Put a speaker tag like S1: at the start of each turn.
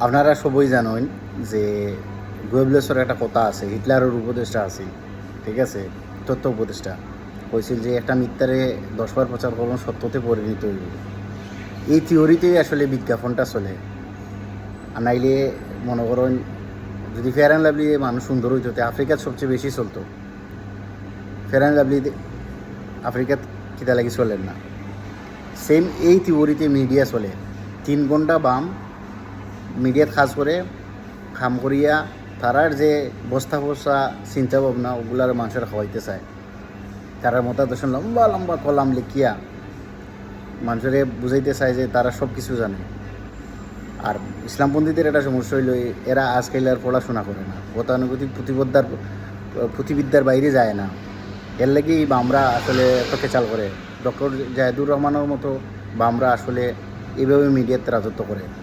S1: আপনারা সবই জানেন যে গোয়েবলেসের একটা কথা আছে, হিটলারের উপদেষ্টা আছে, ঠিক আছে? তথ্য উপদেষ্টা। কইছিল যে একটা মিথ্যারে দশবার প্রচার করুন সত্যতে পরিণত হইব। এই থিওরিতেই আসলে বিজ্ঞাপনটা চলে। আর নাইলে মনে করেন, যদি ফেয়ার অ্যান্ড লাভলি মানুষ সুন্দর হইতো আফ্রিকার সবচেয়ে বেশি চলতো। ফেয়ার অ্যান্ড লাভলি আফ্রিকাত কিতা লাগি চলেন না। সেম এই থিওরিতে মিডিয়া চলে। তিন ঘণ্টা বাম মিডিয়াত খাস করে খাম করিয়া তারার যে বস্তা বস্তা চিন্তা ভাবনা ওগুলার মানুষের খাওয়াইতে চায়। তারার মতাদর্শন লম্বা লম্বা কলাম লিখিয়া মানুষের বুঝাইতে চায় যে তারা সব কিছু জানে। আর ইসলামপন্থীদের একটা সমস্যা হইল এরা আজকাল আর পড়াশোনা করে না। গতানুগতিক প্রতিবিদ্যার বাইরে যায় না। এর লাগেই বামরা আসলে তোকে চাল করে ডক্টর জাহেদুর রহমানের মতো বামরা আসলে এভাবে মিডিয়াতে রাজত্ব করে